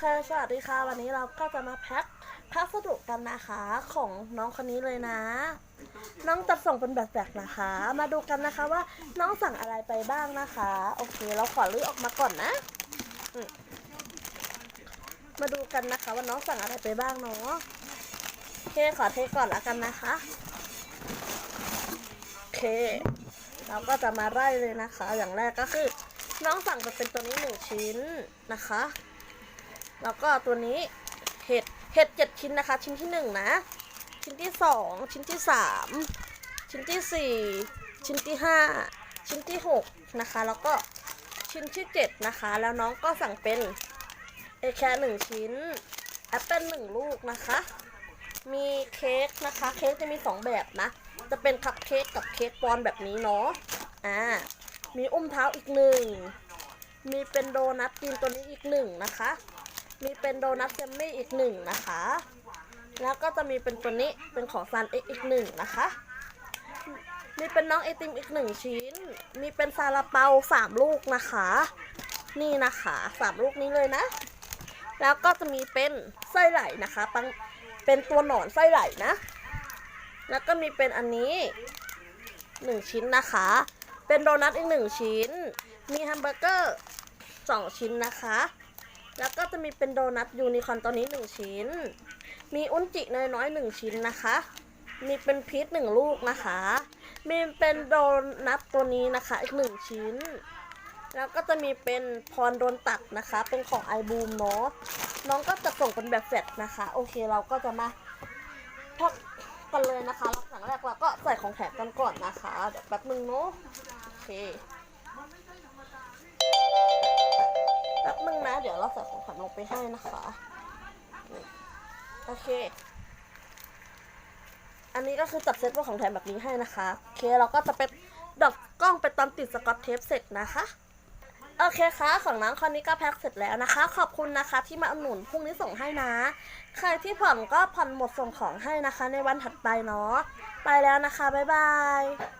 เค สวัสดีค่ะ วันนี้เราก็จะมาแพ็คพัสดุกันนะคะของน้องคนนี้เลยนะ น้องจะส่งเป็นแบบๆนะคะ มาดูกันนะคะว่าน้องสั่งอะไรไปบ้างนะคะ โอเค เราขอลื้อออกมาก่อนนะ มาดูกันนะคะว่าน้องสั่งอะไรไปบ้างเนาะโอเคขอเทก่อนละกันนะคะ โอเค เราก็จะมาไล่เลยนะคะ อย่างแรกก็คือ น้องสั่งไปเป็นตัวนี้หนึ่งชิ้นนะคะ แล้วก็ตัวนี้เห็ดเห็ดเจ็ดชิ้นนะคะ ชิ้นที่หนึ่งนะ ชิ้นที่สองชิ้นที่สามชิ้นที่สี่ชิ้นที่ห้าชิ้นที่หกนะคะ แล้วก็ชิ้นที่เจ็ดนะคะ แล้วน้องก็สั่งเป็นเอแคร์หนึ่งชิ้นแอปเปิลหนึ่งลูกนะคะ มีเค้กนะคะ เค้กจะมีสองแบบนะ จะเป็นคัพเค้กกับเค้กปอนแบบนี้เนาะอ่ามีอุ้มเท้าอีกหนึ่งมีเป็นโดนัทกินตัวนี้อีกหนึ่งนะคะ มีเป็นโดนัทเซมมี่อีกหนึ่งนะคะ แล้วก็จะมีเป็นตัวนี้เป็นของซันเอ็กอีกหนึ่งนะคะ มีเป็นน้องไอติมอีกหนึ่งชิ้น มีเป็นซาลาเปาสามลูกนะคะ นี่นะคะสามลูกนี้เลยนะ แล้วก็จะมีเป็นไส้ไหลนะคะปังเป็นตัวหนอนไส้ไหลนะ แล้วก็มีเป็นอันนี้หนึ่งชิ้นนะคะ เป็นโดนัทอีกหนึ่งชิ้น มีแฮมเบอร์เกอร์สองชิ้นนะคะแล้วก็จะ มีเป็นโดนัทยูนิคอนตัวนี้หนึ่งชิ้น มีอุนจิน้อยๆหนึ่งชิ้นนะคะ มีเป็นพีชหนึ่งลูกนะคะ มีเป็นโดนัทตัวนี้นะคะอีกหนึ่งชิ้น แล้วก็จะมีเป็นพรโดนตัดนะคะ เป็นของไอบูมเนาะ น้องก็จะส่งเป็นแบบแฟลตนะคะ โอเคเราก็จะมาพักกันเลยนะคะหลังแรกเราก็ใส่ของแถมกันก่อนนะคะ เดี๋ยวแป๊บนึงเนาะ โอเค เดี๋ยวเราใส่ของขวัญลงไปให้นะคะโอเค อันนี้ก็คือจัดเซตว่าของแถมแบบนี้ให้นะคะ โอเคเราก็จะไปดับกล้องไปตามติดสกอตเทปเสร็จนะคะ โอเคค่ะ ของน้องคนนี้ก็แพ็คเสร็จแล้วนะคะ ขอบคุณนะคะที่มาอุดหนุนพรุ่งนี้ส่งให้นะ ใครที่ผ่อนก็ผ่อนหมดส่งของให้นะคะ ในวันถัดไปเนาะ ไปแล้วนะคะ บ๊ายบาย